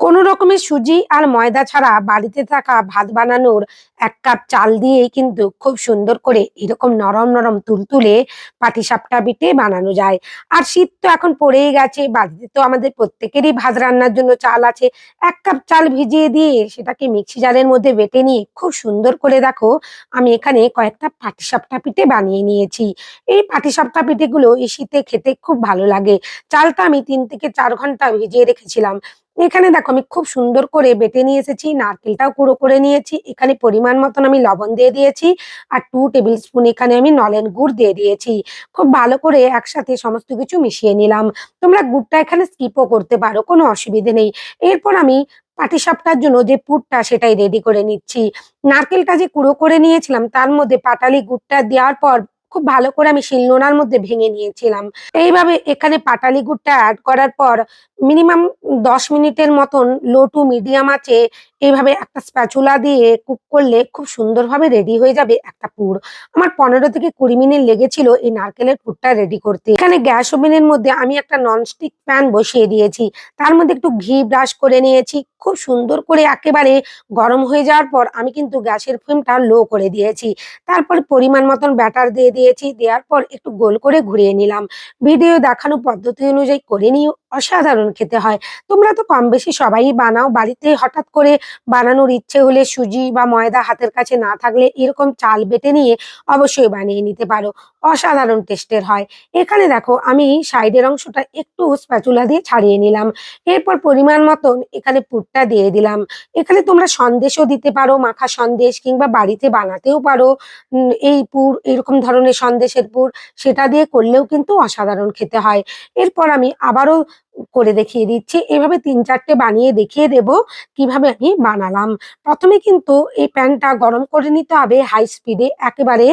কোনো রকমের সুজি আর ময়দা ছাড়া বাড়িতে থাকা ভাত বানানোর এক কাপ চাল দিয়েই কিন্তু খুব সুন্দর করে এরকম নরম নরম তুলতুলে পাটিসাপটা পিঠে বানানো যায়। আর শীত তো এখন পড়েই গেছে, বাড়িতে তো আমাদের প্রত্যেকেরই ভাত রান্নার জন্য চাল আছে। এক কাপ চাল ভিজিয়ে দিয়ে সেটাকে মিক্সি জারের মধ্যে বেটে নিয়ে খুব সুন্দর করে দেখো, আমি এখানে কয়েকটা পাটিসাপটা পিঠে বানিয়ে নিয়েছি। এই পাটিসাপটা পিঠেগুলো এই শীতে খেতে খুব ভালো লাগে। চালটা আমি তিন থেকে চার ঘণ্টা ভিজিয়ে রেখেছিলাম। এখানে দেখো আমি খুব সুন্দর করে বেটে নিয়ে এসেছি, নারকেলটাও গুঁড়ো করে নিয়েছি, এখানে পরিমাণ মতন আমি লবণ দিয়ে দিয়েছি আর টু টেবিল স্পুন এখানে আমি নলেন গুড় দিয়ে দিয়েছি। খুব ভালো করে একসাথে সমস্ত কিছু মিশিয়ে নিলাম। তোমরা গুড়টা এখানে স্কিপও করতে পারো, কোনো অসুবিধে নেই। এরপর আমি পাটিসাপটার জন্য যে পুরটা সেটাই রেডি করে নিচ্ছি। নারকেলটা যে কুড়ো করে নিয়েছিলাম, তার মধ্যে পাটালি গুড়টা দেওয়ার পর খুব ভালো করে আমি শিলনোড়ার মধ্যে ভেঙে নিয়েছিলাম। এইভাবে এখানে পাটালি গুড়টা অ্যাড করার পর মিনিমাম দশ মিনিটের মতন লো টু মিডিয়াম আছে এইভাবে একটা স্প্যাচুলা দিয়ে কুক করলে খুব সুন্দরভাবে রেডি হয়ে যাবে একটা পুর। আমার পনেরো থেকে কুড়ি মিনিট লেগেছিল এই নারকেলের পুরটা রেডি করতে। এখানে গ্যাস ওভেনের মধ্যে আমি একটা ননস্টিক প্যান বসিয়ে দিয়েছি। তার মধ্যে একটু ঘি ব্রাশ করে নিয়েছি। খুব সুন্দর করে একেবারে গরম হয়ে যাওয়ার পর আমি কিন্তু গ্যাসের ফ্লেমটা লো করে দিয়েছি। তারপর পরিমাণ মতন ব্যাটার দিয়ে দিয়েছি, দেওয়ার পর একটু গোল করে ঘুরিয়ে নিলাম। ভিডিও দেখানো পদ্ধতি অনুযায়ী করে নিয়ে অসাধারণ খেতে হয়। তোমরা তো কম বেশি সবাই বানাও, বাড়িতে হঠাৎ করে বানানোর ইচ্ছে হলে সুজি বা ময়দা হাতের কাছে না থাকলে এরকম চাল বেটে নিয়ে অবশ্যই বানিয়ে নিতে পারো। অসাধারণ টেস্টের হয়। এখানে দেখো, আমি সাইডের অংশটা একটু স্প্যাচুলা দিয়ে ছাড়িয়ে নিলাম। এরপর পরিমাণ মতন এখানে পুরটা দিয়ে দিলাম। এখানে তোমরা সন্দেশও দিতে পারো, মাখা সন্দেশ কিংবা বাড়িতে বানাতেও পারো। এই পুর এরকম ধরনের সন্দেশের পুর সেটা দিয়ে করলেও কিন্তু অসাধারণ খেতে হয়। এরপর আমি আবারও করে দেখিয়ে দিচ্ছি। এভাবে তিন চারটে বানিয়ে দেখিয়ে দেব কীভাবে আমি বানালাম। প্রথমে কিন্তু এই প্যানটা গরম করে নিতে হবে হাই স্পিডে একেবারে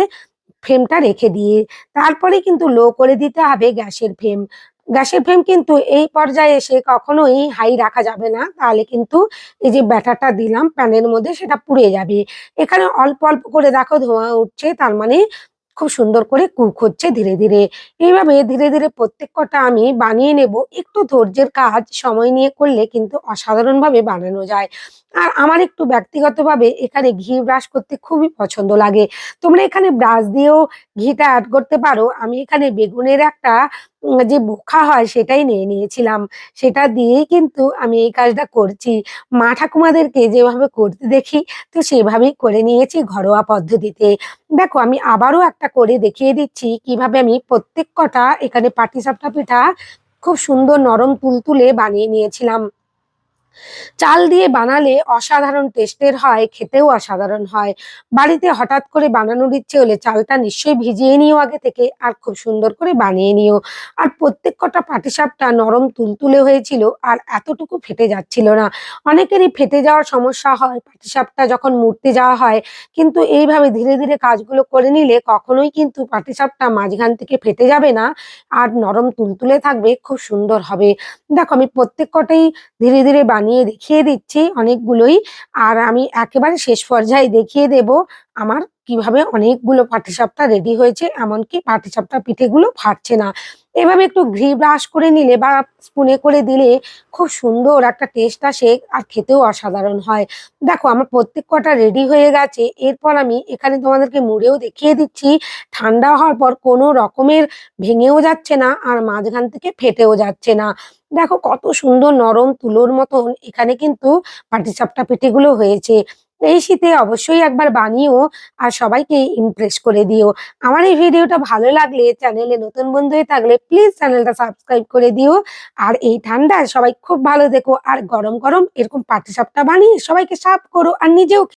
ফ্লেমটা রেখে দিয়ে। তারপরে কিন্তু লো করে দিতে হবে গ্যাসের ফ্লেম। গ্যাসের ফ্লেম কিন্তু এই পর্যায়ে এসে কখনোই হাই রাখা যাবে না। তাহলে কিন্তু এই যে ব্যাটারটা দিলাম প্যানের মধ্যে সেটা পুড়ে যাবে। এখানে অল্প অল্প করে দেখো ধোঁয়া উঠছে, তার মানে খুব সুন্দর করে কুক হচ্ছে ধীরে ধীরে। এইভাবে ধীরে ধীরে প্রত্যেক কটা আমি বানিয়ে নেব। একটু ধৈর্যের কাজ, সময় নিয়ে করলে কিন্তু অসাধারণভাবে বানানো যায়। আর আমার একটু ব্যক্তিগতভাবে এখানে ঘি ব্রাশ করতে খুবই পছন্দ লাগে। তোমরা এখানে ব্রাশ দিয়েও ঘিটা অ্যাড করতে পারো। আমি এখানে বেগুনের একটা যে বোখা হয় সেটাই নিয়ে নিয়েছিলাম। সেটা দিয়েই কিন্তু আমি এই কাজটা করছি। মা ঠাকুমাদেরকে যেভাবে করতে দেখি, তো সেভাবেই করে নিয়েছি ঘরোয়া পদ্ধতিতে। দেখো, আমি আবারও একটা করে দেখিয়ে দিচ্ছি কীভাবে আমি প্রত্যেক কটা এখানে পাটিসাপটা পিঠা খুব সুন্দর নরম তুলতুলে বানিয়ে নিয়েছিলাম। চাল দিয়ে বানালে অসাধারণ টেস্টের হয়, খেতেও অসাধারণ হয়। বাড়িতে হঠাৎ করে বানানোর ইচ্ছে হলে চালটা নিশ্চয়ই ভিজিয়ে নিও আগে থেকে আর খুব সুন্দর করে বানিয়ে নিও। আর প্রত্যেক কটা পাটিসাপটা নরম তুলতুলে হয়েছিল আর এতটুকু ফেটে যাচ্ছিল না। অনেকেরই ফেটে যাওয়ার সমস্যা হয়, পাটিসাপটা যখন মুড়তে যাওয়া হয়। কিন্তু এইভাবে ধীরে ধীরে কাজগুলো করে নিলে কখনোই কিন্তু পাটিসাপটা মাঝখান থেকে ফেটে যাবে না আর নরম তুলতুলে থাকবে, খুব সুন্দর হবে। দেখো আমি প্রত্যেক কটাই ধীরে ধীরে বানিয়ে দেখিয়ে দিচ্ছি অনেকগুলোই। আর আমি একেবারে শেষ পর্যায়ে দেখিয়ে দেব। আমার কীভাবে অনেকগুলো পাটিসাপটা রেডি হয়েছে, এমনকি পাটিসাপটা পিঠেগুলো ফাটছে না। এভাবে একটু ঘি ব্রাশ করে নিলে বা স্পুনে করে দিলে খুব সুন্দর একটা টেস্ট আসে আর খেতেও অসাধারণ হয়। দেখো, আমার প্রত্যেক কটা রেডি হয়ে গেছে। এরপর আমি এখানে তোমাদেরকে মুড়েও দেখিয়ে দিচ্ছি। ঠান্ডা হওয়ার পর কোনো রকমের ভেঙেও যাচ্ছে না আর মাঝখান থেকে ফেটেও যাচ্ছে না। দেখো, কত সুন্দর নরম তুলোর মতন এখানে কিন্তু পাটিসাপটা পিঠেগুলো হয়েছে। এই শীতে অবশ্যই একবার বানিও আর সবাইকে ইমপ্রেস করে দিও। আমার এই ভিডিওটা ভালো লাগলে চ্যানেলে নতুন বন্ধু হয়ে থাকলে প্লিজ চ্যানেলটা সাবস্ক্রাইব করে দিও। আর এই ঠান্ডায় সবাই খুব ভালো দেখো আর গরম গরম এরকম পাটিসাপটা বানিয়ে সবাইকে সার্ভ করো আর নিজেও